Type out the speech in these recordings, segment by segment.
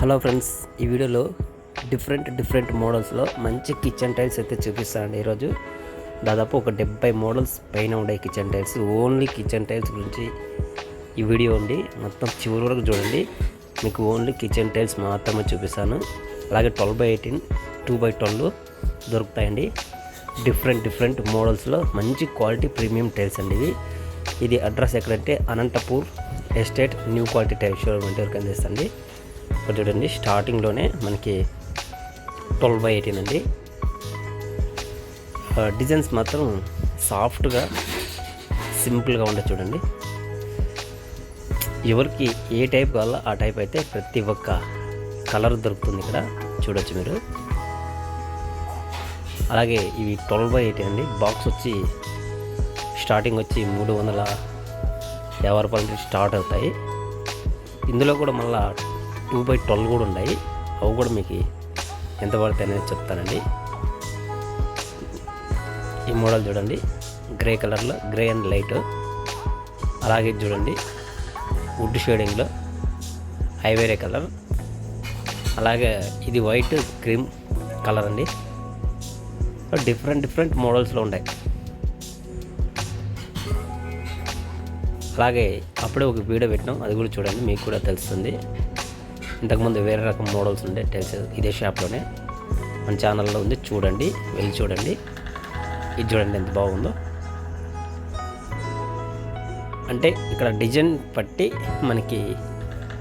Hello friends ఈ వీడియోలో different different మోడల్స్లో మంచి కిచెన్ టైల్స్ అయితే చూపిస్తానండి. ఈరోజు దాదాపు ఒక డెబ్బై మోడల్స్ పైన ఉండే kitchen tiles only kitchen tiles గురించి ఈ వీడియో ఉంది. మొత్తం చివరి వరకు చూడండి. మీకు ఓన్లీ కిచెన్ టైల్స్ మాత్రమే చూపిస్తాను. అలాగే twelve by eighteen two by twelve దొరుకుతాయండి. డిఫరెంట్ డిఫరెంట్ మోడల్స్లో మంచి క్వాలిటీ ప్రీమియం టైల్స్ అండి ఇవి. ఇది అడ్రస్ ఎక్కడంటే Anantapur estate new quality tile showroom అంటే వరకు అందిస్తుంది. ఇక్కడ చూడండి స్టార్టింగ్లోనే మనకి ట్వెల్వ్ బై ఎయిటీన్ అండి. డిజైన్స్ మాత్రం సాఫ్ట్గా సింపుల్గా ఉండే చూడండి. ఎవరికి ఏ టైప్ కావాలో ఆ టైప్ అయితే ప్రతి ఒక్క కలర్ దొరుకుతుంది ఇక్కడ చూడొచ్చు మీరు. అలాగే ఇవి ట్వెల్వ్ బై ఎయిటీన్ అండి. బాక్స్ వచ్చి స్టార్టింగ్ వచ్చి మూడు వందల యాభై రూపాయల నుంచి స్టార్ట్ అవుతాయి. ఇందులో కూడా మళ్ళీ టూ బై ట్వెల్వ్ కూడా ఉన్నాయి. అవి కూడా మీకు ఎంత పడతాయి అనేది చెప్తానండి. ఈ మోడల్ చూడండి. గ్రే కలర్లో గ్రే అండ్ లైట్. అలాగే చూడండి. వుడ్ షేడింగ్లో హైవేరే కలర్. అలాగే ఇది వైట్ క్రీమ్ కలర్ అండి. డిఫరెంట్ డిఫరెంట్ మోడల్స్లో ఉన్నాయి అలాగే అప్పుడే ఒక వీడియో పెట్టినాం. అది కూడా చూడండి. మీకు కూడా తెలుస్తుంది. ఇంతకుముందు వేరే రకం మోడల్స్ ఉండే టెల్స్ ఇదే షాప్లోనే మన ఛానల్లో ఉంది. చూడండి వెళ్ళి చూడండి. ఇది చూడండి ఎంత బాగుందో. అంటే ఇక్కడ డిజైన్ బట్టి మనకి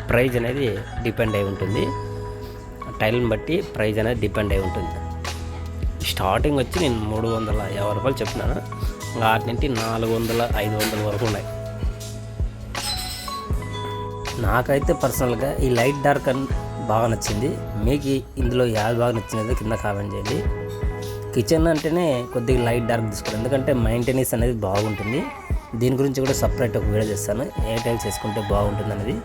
ప్రైజ్ అనేది డిపెండ్ అయి ఉంటుంది. టైల్ని బట్టి ప్రైజ్ అనేది డిపెండ్ అయి ఉంటుంది. స్టార్టింగ్ వచ్చి నేను మూడు వందల యాభై రూపాయలు చెప్పినాను. ఇంకా వాటి నుండి నాలుగు వందల ఐదు వందల వరకు ఉన్నాయి. నాకైతే పర్సనల్గా ఈ లైట్ డార్క్ అని బాగా నచ్చింది. మీకు ఇందులో యాది బాగా నచ్చినది కింద కామెంట్ చేయండి. కిచెన్ అంటేనే కొద్దిగా లైట్ డార్క్ తీసుకోండి. ఎందుకంటే మెయింటెనెన్స్ అనేది బాగుంటుంది. దీని గురించి కూడా సపరేట్ ఒక వీడియో చేస్తాను. ఏ టైల్స్ వేసుకుంటే బాగుంటుంది అనేది.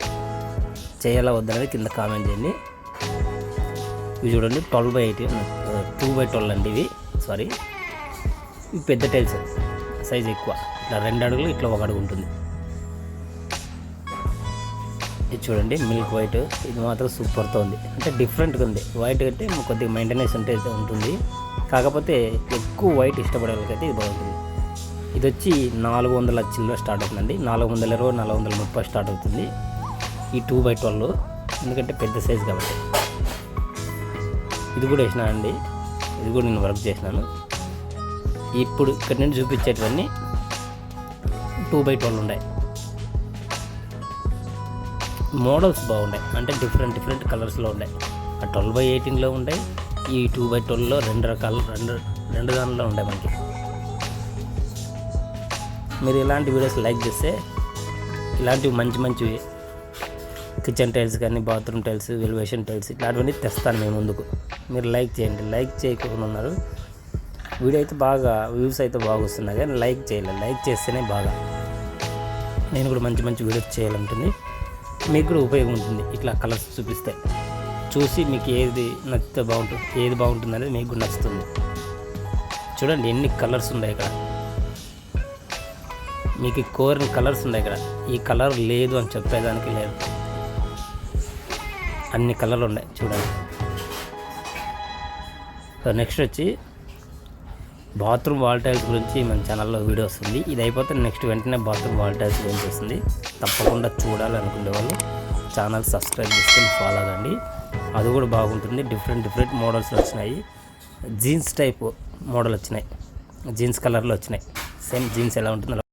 చేయాలా వద్దనేది కింద కామెంట్ చేయండి. ఇవి చూడండి twelve by eighteen two by twelve అండి ఇవి. సారీ ఇవి పెద్ద టైల్స్ సైజ్ ఎక్కువ. ఇట్లా రెండు అడుగులు ఇట్లా ఒక అడుగు ఉంటుంది. ఇది చూడండి మిల్క్ వైట్ ఇది మాత్రం సూపర్తో ఉంది. అంటే డిఫరెంట్గా ఉంది. వైట్ అంటే కొద్దిగా మెయింటెనెన్స్ ఉంటే ఉంటుంది. కాకపోతే ఎక్కువ వైట్ ఇష్టపడే వాళ్ళకైతే ఇది బాగుంటుంది. ఇది వచ్చి నాలుగు వందల చిల్లర స్టార్ట్ అవుతుందండి. నాలుగు వందల ఇరవై నాలుగు వందల ముప్పై స్టార్ట్ అవుతుంది. ఈ టూ బై ట్వెల్వ్ ఎందుకంటే పెద్ద సైజ్ కాబట్టి. ఇది కూడా వేసినానండి. ఇది కూడా నేను వర్క్ చేసినాను. ఇప్పుడు ఇక్కడ నుండి చూపించేటివన్నీ టూ బై ట్వెల్వ్ ఉన్నాయి. మోడల్స్ బాగున్నాయి. అంటే డిఫరెంట్ డిఫరెంట్ కలర్స్లో ఉన్నాయి. ఆ ట్వెల్వ్ బై ఎయిటీన్లో ఉంటాయి ఈ టూ బై ట్వెల్వ్లో రెండు రకాల రెండు రెండు దానిలో ఉండే మనకి. మీరు ఇలాంటి వీడియోస్ లైక్ చేస్తే ఇలాంటివి మంచి మంచి కిచెన్ టైల్స్ కానీ బాత్రూమ్ టైల్స్ వెలివేషన్ టైల్స్ ఇట్లాంటివన్నీ తెస్తాను మేము ముందుకు. మీరు లైక్ చేయండి. లైక్ చేయకుండా ఉన్నారు. వీడియో అయితే బాగా వ్యూస్ అయితే బాగా వస్తున్నాయి. కానీ లైక్ చేయలేదు లైక్ చేస్తేనే బాగా. నేను కూడా మంచి మంచి వీడియోస్ చేయాలంటుంది. మీకు కూడా ఉపయోగం ఉంటుంది ఇట్లా కలర్స్ చూపిస్తే. చూసి మీకు ఏది నచ్చితే బాగుంటుంది ఏది బాగుంటుంది అనేది మీకు కూడా నచ్చుతుంది. చూడండి ఎన్ని కలర్స్ ఉన్నాయి ఇక్కడ. మీకు కోరిన కలర్స్ ఉన్నాయి ఇక్కడ. ఈ కలర్ లేదు అని చెప్పేదానికి లేదు. అన్ని కలర్లు ఉన్నాయి. చూడండి. నెక్స్ట్ వచ్చి బాత్రూమ్ వాల్ టైల్స్ గురించి మన ఛానల్లో వీడియో వస్తుంది. ఇది అయిపోతే నెక్స్ట్ వెంటనే బాత్రూమ్ వాల్ టైల్స్ గురించి వస్తుంది. తప్పకుండా చూడాలనుకునే వాళ్ళు ఛానల్ సబ్స్క్రైబ్ చేసుకొని ఫాలో అవ్వండి అది కూడా బాగుంటుంది. డిఫరెంట్ డిఫరెంట్ మోడల్స్ వచ్చినాయి. జీన్స్ టైప్ మోడల్ వచ్చినాయి. జీన్స్ కలర్లో వచ్చినాయి. సేమ్ జీన్స్ ఎలా ఉంటుందో